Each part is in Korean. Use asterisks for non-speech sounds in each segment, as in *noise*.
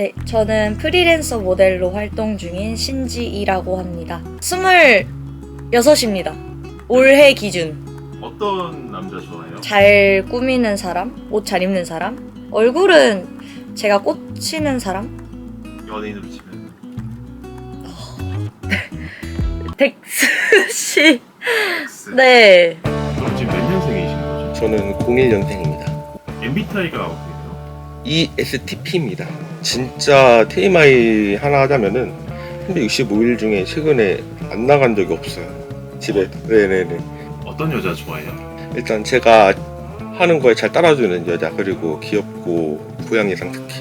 네, 저는 프리랜서 모델로 활동 중인 신지이라고 합니다. 26입니다. 올해 기준. 어떤 남자 좋아해요? 잘 꾸미는 사람, 옷 잘 입는 사람, 얼굴은 제가 꽂히는 사람? 연예인으로 치면 *laughs* 덱스 씨. X. 네. 그럼 지금 몇 년생이신 거죠? 저는 01년생입니다. MBTI가 어떻게 돼요? ESTP입니다. 진짜 TMI 하나 하자면은 365일 중에 최근에 안 나간 적이 없어요. 집에. 네네네. 어떤 여자 좋아해요? 일단 제가 하는 거에 잘 따라주는 여자 그리고 귀엽고 고양이상 특히.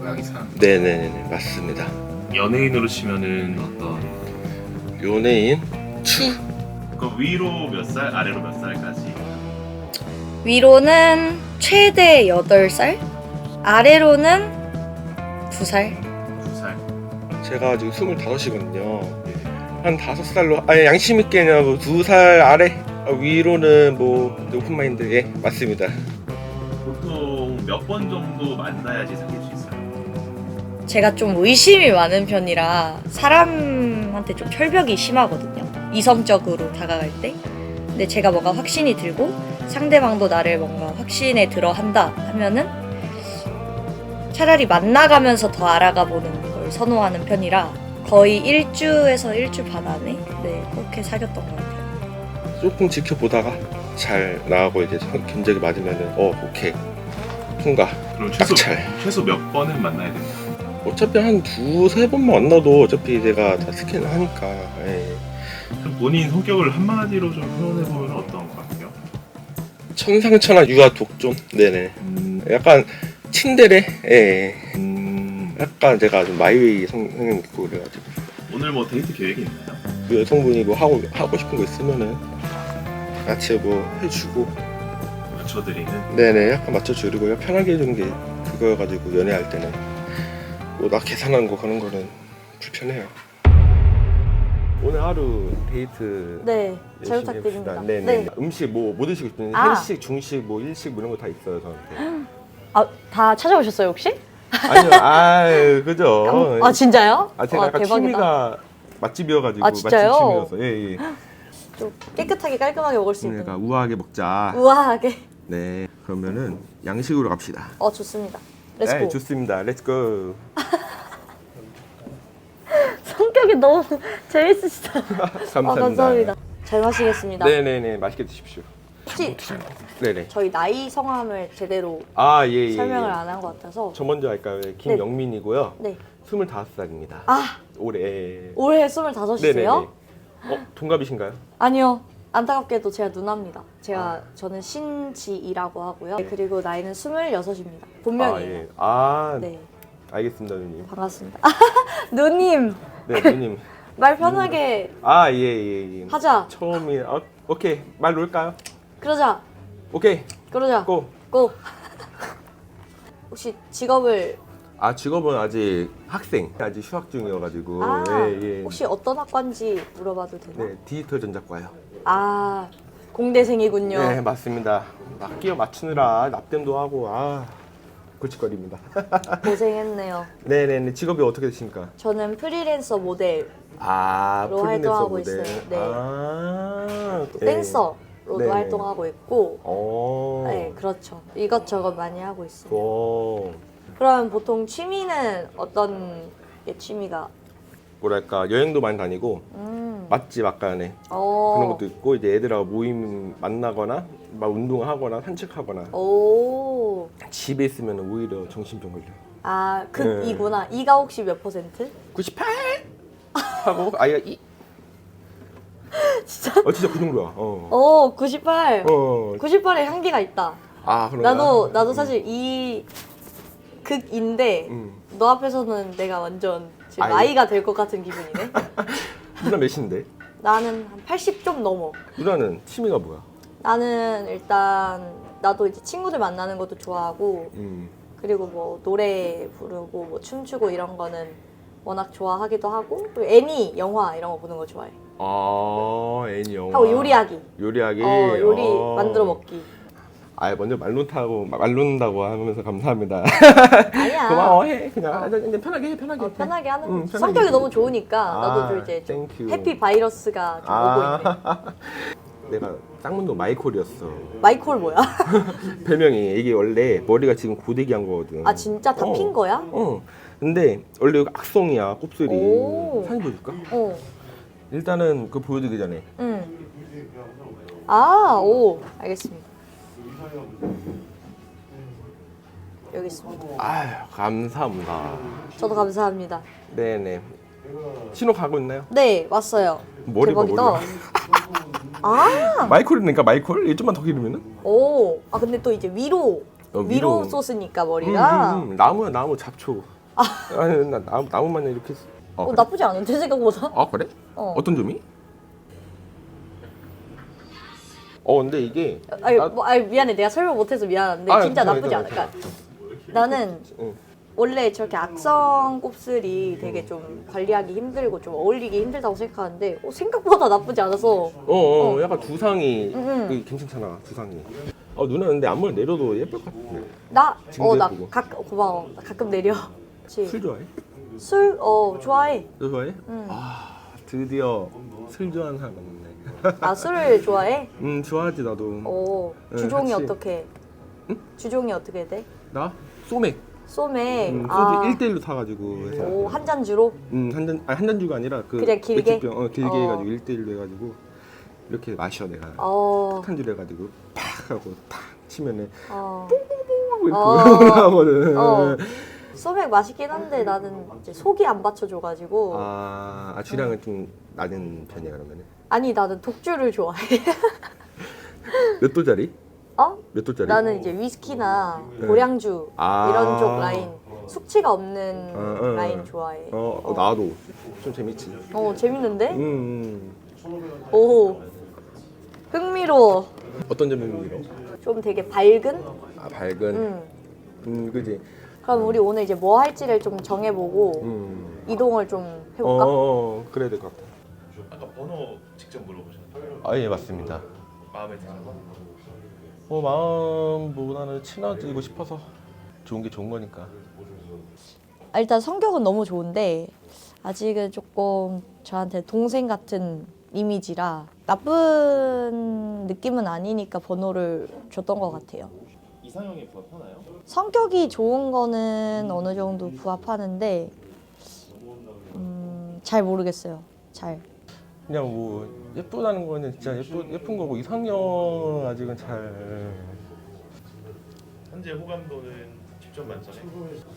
고양이상. 네네네 맞습니다. 연예인으로 치면은 어떤? 연예인 추 그 위로 몇 살, 아래로 몇 살까지? 위로는 최대 8살, 아래로는 2살. 두 살. 제가 지금 25이거든요. 네. 한 다섯 살로 아니 양심 있게냐 뭐두 살 아래 아, 위로는 뭐 오픈마인드 예 맞습니다. 보통 몇 번 정도 만나야지 사귈 수 있어요? 제가 좀 의심이 많은 편이라 사람한테 좀 철벽이 심하거든요. 이성적으로 다가갈 때. 근데 제가 뭔가 확신이 들고 상대방도 나를 뭔가 확신에 들어 한다 하면은 차라리 만나가면서 더 알아가 보는 걸 선호하는 편이라 거의 일주에서 일주 반 안에 네, 그렇게 사귀었던 것 같아요. 조금 지켜보다가 잘 나가고 이제 선- 견적이 맞으면은 어 오케이 통과 그럼 최소 딱 잘 최소 몇 번은 만나야 된다. 어차피 한 두세 번만 만나도 어차피 제가 다 스캔을 하니까 예. 그럼 본인 성격을 한마디로 좀 표현해 보면 어떤 것 같아요? 천상천하 유아 독존 네네 음, 약간 친데레 예 음, 약간 제가 좀 마이웨이 성- 성향 있고 그래가지고 오늘 뭐 데이트 계획이 있나요? 그 여성분이 뭐 하고 하고 싶은 거 있으면은 같이 뭐 해주고 맞춰드리는 네네 약간 맞춰주고 편하게 해주는 게 그거여가지고 연애할 때는 뭐 나 계산하는 거 그런 거는 불편해요. 오늘 하루 데이트 네, 잘 열심히 부탁드립니다. 해봅시다. 네네. 음식 뭐 뭐 드시고 싶은지 아. 한식, 중식, 뭐 일식 뭐 이런 거 다 있어요 저한테. *gasps* 아, 다 찾아오셨어요 혹시? 아니요, 아 그죠. 아 진짜요? 아 제가 와, 약간. 취미가 맛집이어가지고 아, 진짜요? 맛집 취미여서 예 예. 좀 깨끗하게 깔끔하게 먹을 수 있는. 그러니까 우아하게 먹자. 우아하게. 네 그러면은 양식으로 갑시다. 어 좋습니다. 렛츠고. 네 좋습니다. 렛츠고. *laughs* 성격이 너무 *laughs* 재밌으시다. *laughs* 감사합니다. 아, 감사합니다. 잘 마시겠습니다. 네네네 맛있게 드십시오. 혹시 네네. 저희 나이 성함을 제대로 아 예. 예, 설명을 예. 안한 것 같아서. 저 먼저 할까요? 네, 김영민이고요. 네. 25살입니다. 아 올해. 올해 25이세요? 네네네. 어 동갑이신가요? 아니요. 안타깝게도 제가 누나입니다. 제가 저는 신지이라고 하고요. 네, 그리고 나이는 26입니다. 아 본명이에요. 예. 아 네. 알겠습니다, 누님. 반갑습니다. *laughs* 누님 네, 누님. *laughs* 말 편하게 아 예 예, 예. 하자. 처음이 어, 오케이 말 놓을까요? 그러자. 오케이 그러자. 고. 고. *laughs* 혹시 직업을 아 직업은 아직 학생, 아직 휴학 중이어가지고. 아 예, 예. 혹시 어떤 학과인지 물어봐도 되나? 네 디지털 전자과요. 아 공대생이군요. 네 맞습니다. 막 끼어 맞추느라 납땜도 하고 아 골칫거립니다. *laughs* 고생했네요. 네네네 직업이 어떻게 되십니까? 저는 프리랜서 모델, 아로 프리랜서 활동하고 모델. 있어요. 네. 아또 네. 댄서 로도 네네. 활동하고 있고, 어. 네 그렇죠. 이것저것 많이 하고 있어요. 어. 그럼 보통 취미는 어떤 게 취미가? 뭐랄까 여행도 많이 다니고 음, 맛집 아까네 어, 그런 것도 있고 이제 애들하고 모임 만나거나 막 운동하거나 산책하거나 오, 집에 있으면 오히려 정신병 걸려. 아 네. 극이구나. 이가 혹시 몇 퍼센트? 98 하고 아이가 이 *laughs* 진짜? 어 진짜 그 정도야. 어. 오, 98. 어. 98의 향기가 있다. 아 그런가? 나도 나도 사실 이 극인데 음. 너 앞에서는 내가 완전 지금 아이. 나이가 될 것 같은 기분이네. *laughs* 누나 몇인데? 나는 한 80 좀 넘어. 누나는 취미가 뭐야? 나는 일단 나도 이제 친구들 만나는 것도 좋아하고 음. 그리고 뭐 노래 부르고 뭐 춤추고 이런 거는 워낙 좋아하기도 하고 그리고 애니 영화 이런 거 보는 거 좋아해. 아 애니 영화. 하고 요리하기. 요리하기. 어 요리 어. 만들어 먹기. 아 먼저 말론 타고 말론다고 하면서 감사합니다. 아니야. *laughs* 고마워해 그냥 어. 아, 그냥 편하게 해 편하게. 어, 편하게 하는 응. 편하게. 성격이 너무 좋으니까 아, 나도 좀 이제 좀 땡큐. 해피 바이러스가 좀 오고 있네. 아 *laughs* 내가 쌍문도 마이콜이었어. 마이콜 뭐야? *laughs* 별명이 이게 원래 머리가 지금 고데기 한 거거든. 아 진짜 다 어. 핀 거야? 어. 근데 원래 악성이야 곱슬이. 오. 사진 보여줄까? 어. 일단은 그 보여드리기 전에 응. 아, 오, 알겠습니다. 여기 있습니다. 아유 감사합니다. 저도 감사합니다. 네네. 신호 가고 있나요? 네, 왔어요. 머리 봐, 대박이다. 머리 아, 마이콜이니까 마이콜? 얘 좀만 더 기르면은? 오, 아 근데 또 이제 위로 어, 위로, 위로. 소스니까 머리가 음, 음, 음. 나무야 나무 잡초. 아니 나 나무 나무만 이렇게. 쓰- 어, 어, 그래? 나쁘지 않은데 생각보다. 아 그래? 어. 어. 떤 점이? 어 근데 이게 아니, 나- 뭐, 아니 미안해, 내가 설명 못해서 미안한데 아, 진짜 괜찮아, 나쁘지 않아. 괜찮아. 그러니까 나는 응. 원래 저렇게 악성 곱슬이 되게 좀 관리하기 힘들고 좀 어울리기 힘들다고 생각하는데 어, 생각보다 나쁘지 않아서 어, 어, 약간 두상이 응, 응. 그 괜찮잖아 두상이. 어 누나 근데 앞머리 내려도 예쁠 것 같은데. 나, 지금도 어, 예쁘고. 가끔, 고마워. 나 가끔 내려. 그치. 술 좋아해? 술, 어, 좋아해. 너 좋아해? 응. 아 드디어 술 좋아하는 사람 만났네. 아, 술을 *laughs* 좋아해? 음 좋아하지 나도. 어, 응, 주종이 같이. 어떻게? 주종이 어떻게 돼? 나 소맥. 소맥. 음, 소주 아, 1대1로 사가지고 해서. 오, 한 잔 주로? 음, 한 잔, 아니 한 잔 주가 아니라 그 그냥 길게? 맥주병, 어, 길게 어. 해가지고 1대1로 해가지고 이렇게 마셔 내가. 어, 탄줄 해가지고 팍 하고 탁 치면은 어. 이렇게 어. *laughs* 나오거든. 어. 소맥 맛있긴 한데 나는 이제 속이 안 받쳐줘가지고. 아, 아 주량은 좀 낮은 편이야 그러면은. 아니, 나는 독주를 좋아해. *laughs* 몇 도짜리? 어? 몇 도짜리? 나는 이제 위스키나 네. 고량주 아. 이런 쪽 라인 숙취가 없는 어, 어, 라인 어. 좋아해. 어, 어, 나도 좀 재밌지. 어 재밌는데? 음, 음. 오 흥미로워. 어떤 점이 밀어? 좀 되게 밝은? 아 밝은. 음. 음, 그지. 그럼 우리 오늘 이제 뭐 할지를 좀 정해보고 음. 이동을 좀 어, 해볼까? 어, 그래야 될 것 같아. 아까 번호 직접 물어보셨나요? 아, 예, 맞습니다. 마음에 드는 뭐 마음보다는 친해지고 싶어서 좋은 게 좋은 거니까. 아, 일단 성격은 너무 좋은데 아직은 조금 저한테 동생 같은 이미지라 나쁜 느낌은 아니니까 번호를 줬던 것 같아요. 이상형에 부합하나요? 성격이 좋은 거는 어느 정도 부합하는데 음, 잘 모르겠어요. 잘. 그냥 뭐 예쁘다는 거는 진짜 예쁘, 예쁜 거고 이상형은 아직은 잘 현재 호감도는 10점 만점에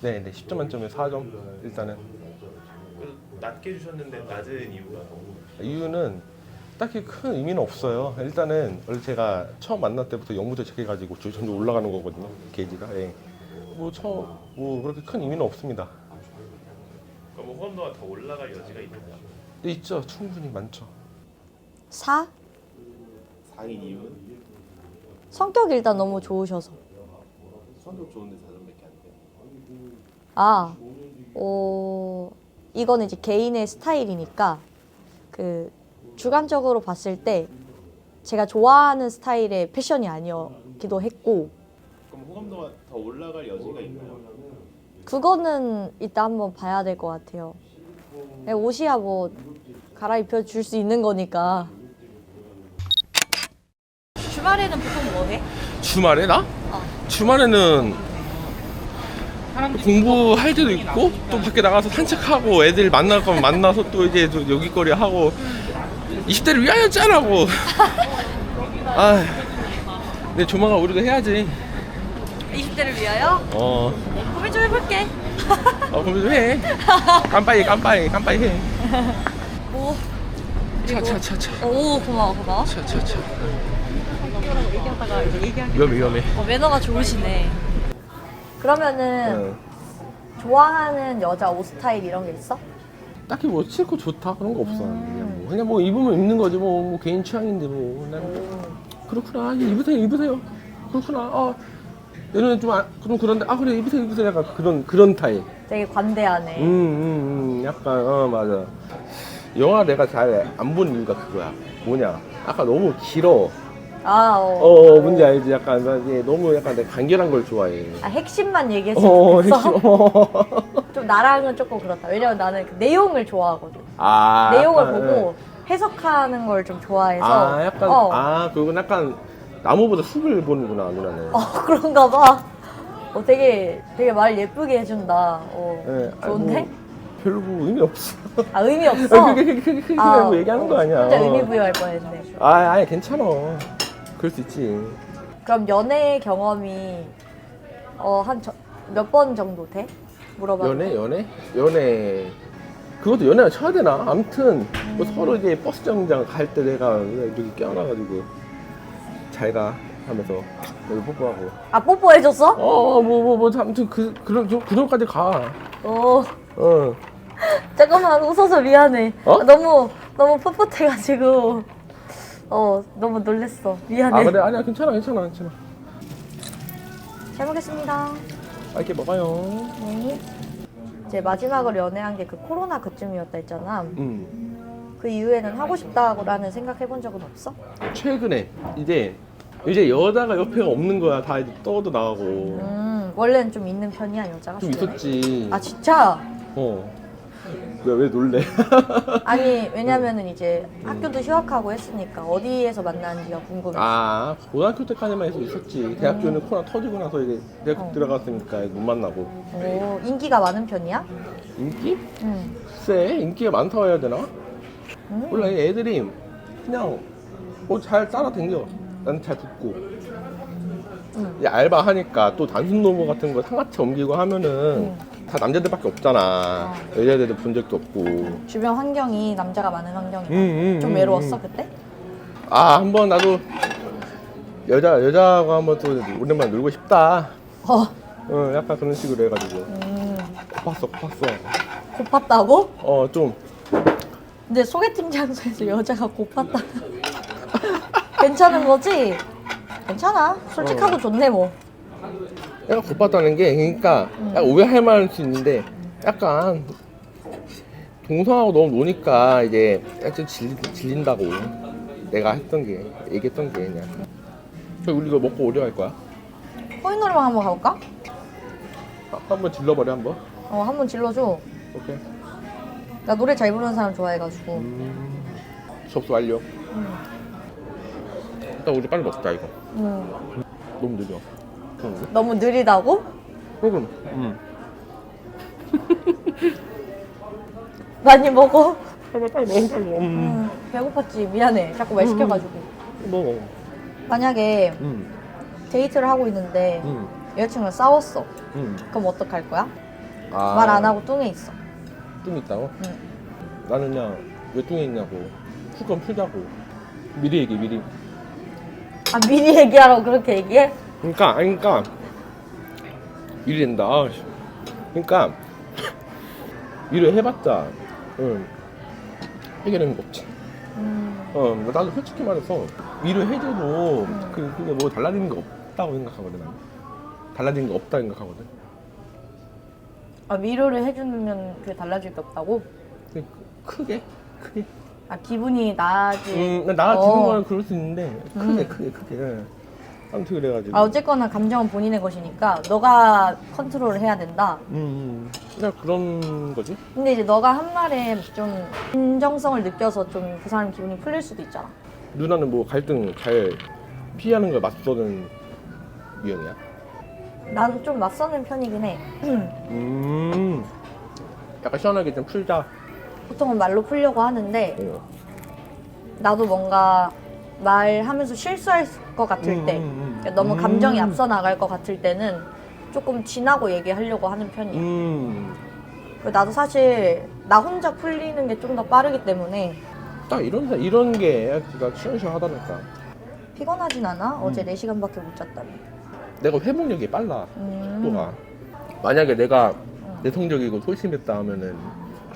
네, 네 10점 만점에 4점 일단은 그래도 낮게 주셨는데 낮은 이유가 이유는 딱히 큰 의미는 없어요 일단은 원래 제가 처음 만날 때부터 영무제 책해가지고 점점 올라가는 거거든요 게이지가 예. 뭐 처음 뭐 그렇게 큰 의미는 없습니다 그럼 호감도가 더 올라갈 여지가 있나요? 네, 있죠 충분히 많죠 4? 4인 이유는? 성격이 일단 너무 좋으셔서. 성격 좋은데 4점밖에 안 돼요 아, 어, 이거는 이제 개인의 스타일이니까 그 주관적으로 봤을 때 제가 좋아하는 스타일의 패션이 아니었기도 했고 그럼 호감도가 더 올라갈 여지가 있나요? 그거는 이따 한번 봐야 될 것 같아요. 네, 옷이야 뭐 갈아입혀 줄 수 있는 거니까. 주말에는 보통 뭐 해? 주말에 나? 어. 주말에는 공부할 때도 있고 또 밖에 나가서 산책하고 애들 만날 거면 만나서 또 이제 또 여기거리 하고 20대를 위하여 짜라고 *laughs* 아 근데 조만간 우리도 해야지 20대를 위하여 어, 고민 좀 해볼게. 어 그럼 좀 해 깜빡이 깜빡이 깜빡이 해 *laughs* 뭐? 차차 차 차 오 고마워 고마워. 차 차 차 얘기하다가 이제 얘기하기. 위험해 위험해 어, 매너가 좋으시네. 그러면은 응. 좋아하는 여자 옷 스타일 이런 게 있어? 딱히 뭐 싫고 좋다 그런 거 없어 그냥 뭐 그냥 뭐 입으면 입는 거지 뭐, 뭐 개인 취향인데 뭐 나는 그렇구나 이제 입으세요 입으세요 그렇구나 아 얘는 좀 아, 좀 그런데 아 그래 입으세요 입으세요 약간 그런 그런 타입 되게 관대하네. 음 음 음, 약간 어 맞아 영화 내가 잘 안 본 이유가 그거야 뭐냐 아까 너무 길어 아, 어. 어, 어 뭔지 알지? 약간 나 이게 너무 약간 내가 간결한 걸 좋아해. 아, 핵심만 얘기했으면 어, 좋겠어. 핵심. 어. 좀 나랑은 조금 그렇다. 왜냐면 나는 그 내용을 좋아하거든. 아, 내용을 약간, 보고 해석하는 걸 좀 좋아해서. 아, 약간 어, 아, 그건 약간 나무보다 숲을 보는구나, 누나는. 어, *laughs* 그런가 봐. 어, 되게, 되게 말 예쁘게 해준다. 어, 예, 아니, 좋은데? 뭐 별로 뭐 의미 없어. 아, 의미 *laughs* 없어? 그게 그게 그게 그게 아, 뭐 얘기하는 거 아니야. 진짜 의미 부여할 뻔했네. 아, 아니 괜찮아. 그럴 수 있지. 그럼 연애 경험이 어, 한 몇 번 정도 돼? 물어봐. 연애, 연애, 연애. 그것도 연애를 쳐야 되나? 아무튼 뭐 음. 서로 이제 버스 정장 갈 때 내가 이렇게 껴안아가지고 잘 가 하면서 여기 뽀뽀하고. 아, 뽀뽀해줬어? 어, 뭐, 뭐, 뭐, 아무튼 그 그런 그 정도까지 가. 어, 어. *laughs* 잠깐만, 웃어서 미안해. 어? 아, 너무, 너무 풋풋해가지고. 어, 너무 놀랬어. 미안해. 아 그래 아니야 괜찮아 괜찮아 괜찮아. 잘 먹겠습니다. 맛있게 먹어요. 네. 이제 마지막으로 연애한 게 그 코로나 그쯤이었다 했잖아. 음. 그 이후에는 하고 싶다고라는 생각 해본 적은 없어? 최근에 이제 이제 여자가 옆에 없는 거야 다 이제 떠도 나가고 음, 원래는 좀 있는 편이야, 여자가? 좀 있었지. 아, 진짜? 어. 왜, 왜 놀래? *laughs* 아니, 왜냐면은 이제 학교도 휴학하고 했으니까 어디에서 만나는지가 궁금해. 아, 고등학교 때까지만 해서 있었지. 대학교는 코로나 터지고 나서 이제 대학 어. 들어갔으니까 못 만나고. 오, 인기가 많은 편이야? 인기? 응. 글쎄, 인기가 많다고 해야 되나? 음. 몰라, 이 애들이 그냥 뭐잘 따라다녀. 난잘 붙고. 응. 이제 알바 하니까 또 단순 노무 같은 거 상하차 옮기고 하면은 응. 다 남자들밖에 없잖아. 여자들도 본 적도 없고. 주변 환경이 남자가 많은 환경이야. 음, 좀 음, 외로웠어, 음. 그때? 아, 한번 나도 여자, 여자하고 한번 또 오랜만에 놀고 싶다. 어. 어, 약간 그런 식으로 해가지고. 음. 고팠어, 고팠어. 고팠다고? 어, 좀. 근데 소개팅 장소에서 여자가 고팠다. *laughs* 괜찮은 거지? 괜찮아. 솔직하고 좋네, 뭐. 약간 고팠다는 게, 그러니까, 음. 약간 오해할 만할 수 있는데, 약간, 동성하고 너무 노니까, 이제, 약간 질, 질린다고. 내가 했던 게, 얘기했던 게, 그냥. 그럼 우리 이거 먹고 오려 할 거야? 코인 노래방 한번 가볼까? 아, 한번 질러버려, 한번. 어, 한번 질러줘. 오케이. 나 노래 잘 부르는 사람 좋아해가지고. 음, 접수 완료. 음. 일단 우리 빨리 먹자, 이거. 음. 너무 느려. 그런데? 너무 느리다고? 조금. 음. *laughs* 많이 먹어. 빨리, 빨리 먹어, 빨리 먹어. 음. 음, 배고팠지. 미안해. 자꾸 말 시켜가지고. 먹어. 만약에 음. 데이트를 하고 있는데 음. 여자친구랑 싸웠어. 음. 그럼 어떡할 거야? 아. 말 안 하고 뚱해 있어. 좀 있다고? 응. 나는 그냥 왜 뚱에 있냐고 풀건 풀자고 미리 얘기 미리 아 미리 얘기하라고 그렇게 얘기해? 그러니까 그러니까 미리 된다 아, 씨. 그러니까 미리 해봤자 응. 해결하는 거 없지 음. 어 나도 솔직히 말해서 미리 해줘도 그, 그게 뭐 달라지는 게 없다고 생각하거든 나는 달라지는 게 없다 생각하거든 아 위로를 해주면 그게 달라질 게 없다고? 크- 크게 크게 아 기분이 나아지. 음, 나 어. 지는 거는 그럴 수 있는데 크게 음. 크게 크게 예. 아무튼 그래가지고 아 어쨌거나 감정은 본인의 것이니까 너가 컨트롤을 해야 된다. 음, 음. 그냥 그런 거지. 근데 이제 너가 한 말에 좀 진정성을 느껴서 좀 그 사람 기분이 풀릴 수도 있잖아. 누나는 뭐 갈등 잘 피하는 걸 맞서는 유형이야. 난좀 맞서는 편이긴 해. *clears throat* 음. 약간 시원하게 좀 풀자. 보통은 말로 풀려고 하는데 어. 나도 뭔가 말하면서 실수할 것 같을 음, 때 음, 음. 그러니까 너무 감정이 음. 앞서 나갈 것 같을 때는 조금 지나고 얘기하려고 하는 편이야. 음. 나도 사실 나 혼자 풀리는 게 좀 더 빠르기 때문에 딱 이런 이런 게 진짜 시원시원하다니까. 피곤하진 않아. 음. 어제 4시간밖에 못 잤다며. 내가 회복력이 빨라. 음. 속도가. 만약에 내가 내성적이고 소심했다 하면은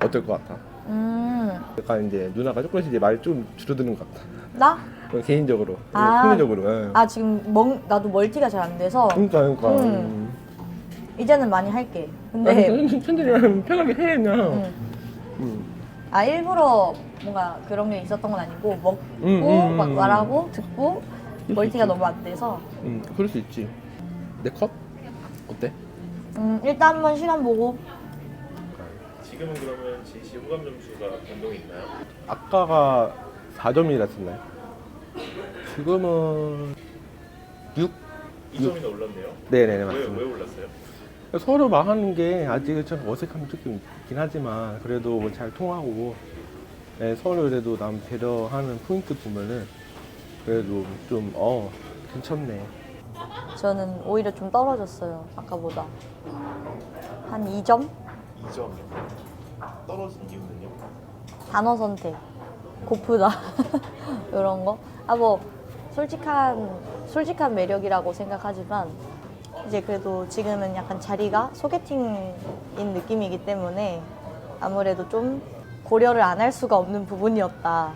어떨 것 같아? 음. 약간 이제 누나가 조금씩 이제 말 좀 줄어드는 것 같아. 나? 어, 개인적으로, 아. 평균적으로. 예. 아 지금 멍 나도 멀티가 잘 안 돼서 그러니까 그러니까. 음. 음. 이제는 많이 할게. 네. 근데 천천히 편하게 해 그냥. 음. 음. 아 일부러 뭔가 그런 게 있었던 건 아니고 먹고 음, 음, 막 음. 말하고 듣고 머리띠가 너무 안 돼서 음, 그럴 수 있지. 내 컷? 어때? 음, 일단 한번 시간 보고 지금은 그러면 제시 호감 점수가 변동이 있나요? 아까가 4점이라 했나요? 지금은 6? 2점이나 올랐네요. 네네네 왜, 맞습니다. 왜 올랐어요? 서로 말하는 게 아직 좀 어색함이 조금 있긴 하지만 그래도 뭐잘 통하고 네, 서로 그래도 남 배려하는 포인트 보면은 그래도 좀 어 괜찮네. 저는 오히려 좀 떨어졌어요 아까보다 한 2점? 2점이요. 떨어진 이유는요? 단어 선택 고프다 *laughs* 이런 거. 아 뭐 솔직한 솔직한 매력이라고 생각하지만 이제 그래도 지금은 약간 자리가 소개팅인 느낌이기 때문에 아무래도 좀 고려를 안 할 수가 없는 부분이었다.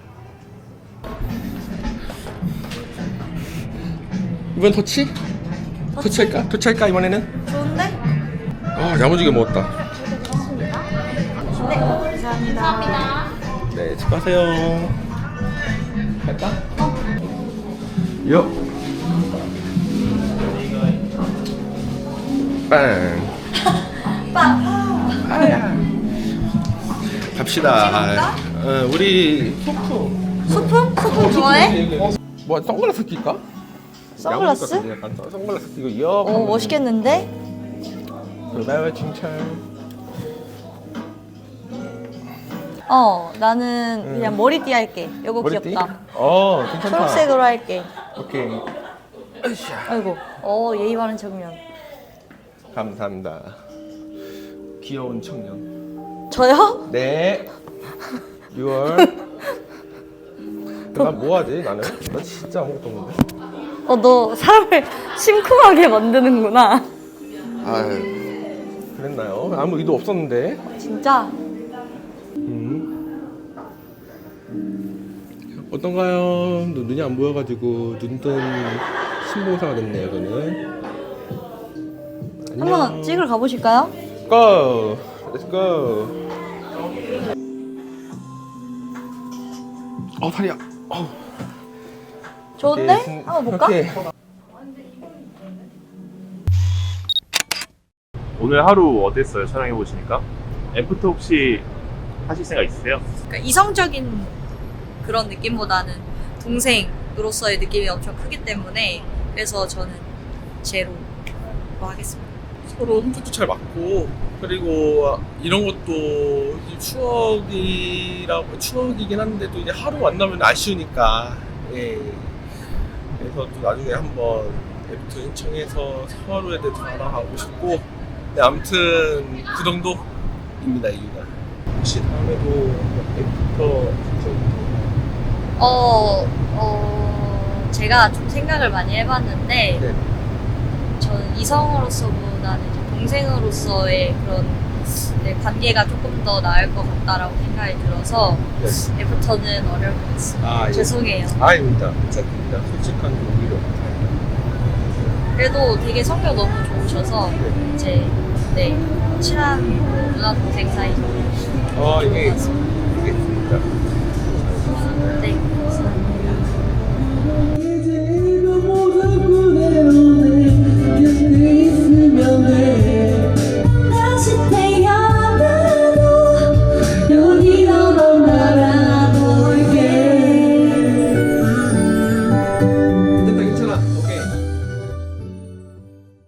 이번 터치? 터치할까? 터치할까 이번에는? 좋은데? 아 야무지게 먹었다. 네, 감사합니다. 네, 축하하세요. 갈까? 요. 빵. 빵. 아야. 갑시다. 어, 우리 소품. 소품? 소품 좋아해? 뭐 선글라스 낄까? 선글라스? 선글라스 끼고 이어. 오 멋있겠는데? 그다음에 칭찬. 어 나는 그냥 머리띠 할게. 이거 머리띠? 귀엽다. 어, 괜찮다. 초록색으로 할게. 오케이. 으쌰. 아이고. 어 예의 바른 청년. 감사합니다. 귀여운 청년. 저요? 네. 6월. 난 뭐하지 나는? 나 진짜 아무것도 없는데. 어 너 사람을 심쿵하게 만드는구나. 아유. 그랬나요? 아무 의도 없었는데. 진짜? 어떤가요? 눈- 눈이 안 보여가지고 눈뜬 신봉사가 됐네요, 저는. 한번 찍으러 가보실까요? 고! Let's go! 어, 다리야. 어. 좋은데? 오케이, 신- 한번 볼까? 오늘 하루 어땠어요? 촬영해 보시니까? 애프터 혹시 하실 생각 있으세요? 그러니까 이성적인 그런 느낌보다는 동생으로서의 느낌이 엄청 크기 때문에 그래서 저는 제로로 하겠습니다. 서로 흥분도 잘 맞고 그리고 이런 것도 추억이라고 추억이긴 한데 또 이제 하루 만나면 아쉬우니까 예. 그래서 또 나중에 한번 애프터 신청해서 서로에 대해서 알아가고 싶고 네, 아무튼 그 정도입니다 이유가 혹시 다음에도 애프터 신청 어, 어, 제가 좀 생각을 많이 해봤는데, 네. 저는 이성으로서보다는 이제 동생으로서의 그런 네, 관계가 조금 더 나을 것 같다라고 생각이 들어서, 네. 애프터는 어려울 것 같습니다. 아, 예. 죄송해요. 아닙니다 괜찮습니다 솔직한 게 오히려 그래도 되게 성격 너무 좋으셔서, 네. 이제, 네, 친한 누나 동생 사이. 어 이게 알겠습니다 네.